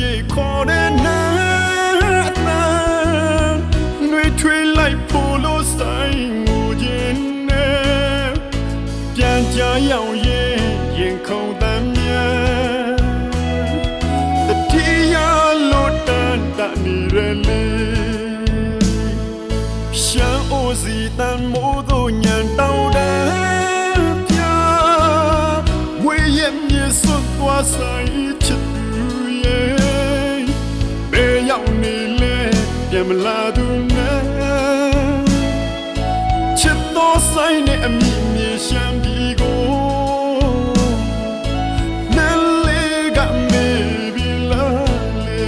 ရိတ်ခေါ်တဲ့နာအနာနှွေထွေးလိုက်ဖို့လို့ဆိုင်ငိုခြင်းနဲ့ပြန်ကြရောက်ရဲ့ရင်ခုန်တမ်းများတတိယလို့တန်တနေရလေရှမ်းအိုစီတန်မိုးတို့ညံတောင်းတယ်ပြဝေးရဲ့မြေစွတ်သွားဆိုင် လာသူနဲ့ချစ်တော်ဆိုင်နဲ့အမိမြေရှမ်းပြည်ကိုနယ်လေးကမေပြီလားလေ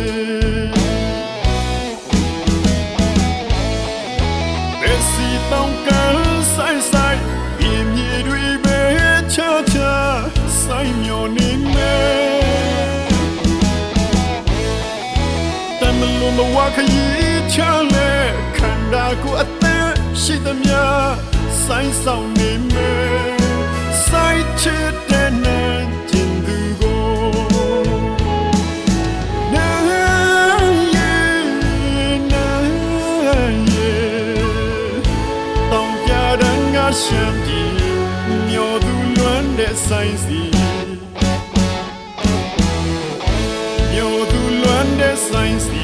Des si ton cœur sai sai im ye dui be cha cha sai myo ni me Tam lu lo wa kha yi cha le khan da ko a te shi da mya sai sao ni me sai chit de na jin du go နာယေနာယေတောင်ပြရန်ငါရှမ်းပြည်မြို့သူလွမ်းတဲ့ဆိုင်စီမြို့သူလွမ်းတဲ့ဆိုင်စီ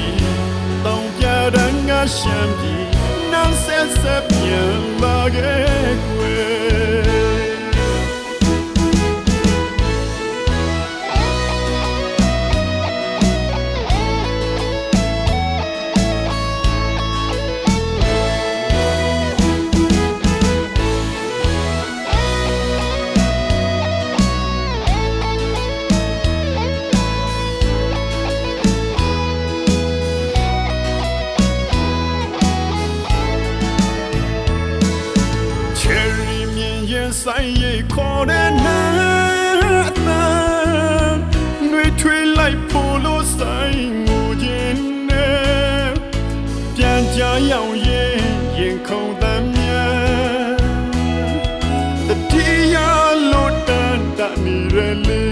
တောင်ပြ ရန်ငါရှမ်းပြည်နန်းဆက်ဆက်ပြန်လာခဲ့ကွယ် ဆိုင်ရိတ်ခေါ်တဲ့နာအတန်နှွေထွေးလိုက်ဖို့လို့ဆိုင်ငိုခြင်းနဲ့ပြန်ကြရောက်ရဲ့ရင်ခုန်တမ်းများတတိယလို့တန်တနေရလေ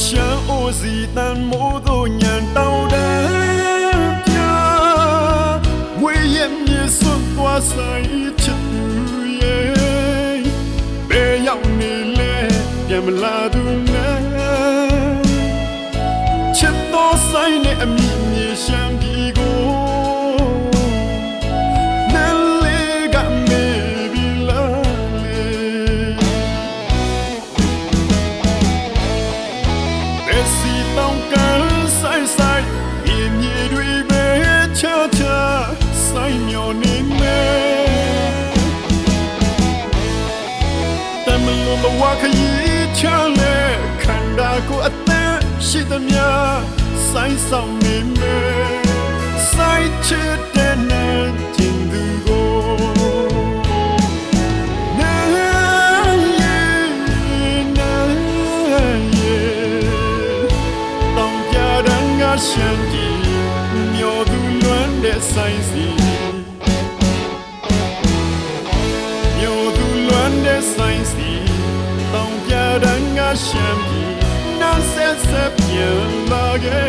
ရှမ်းအိုစီတန်မိုးတို့ညံတောင်းတယ်ပြဝေးရဲ့မြေစွတ်သွားဆိုင် မလာသူနဲ့ချစ်တော်ဆိုင်နဲ့အမိမြေရှမ်း khan da ko a te shi da mya sai sao ni me sai chit de na jin du go နာယေနာယေတောင်ပြရန်ငါရှမ်းကြီးမြို့သူလွမ်းတဲ့ဆိုင်စီ again.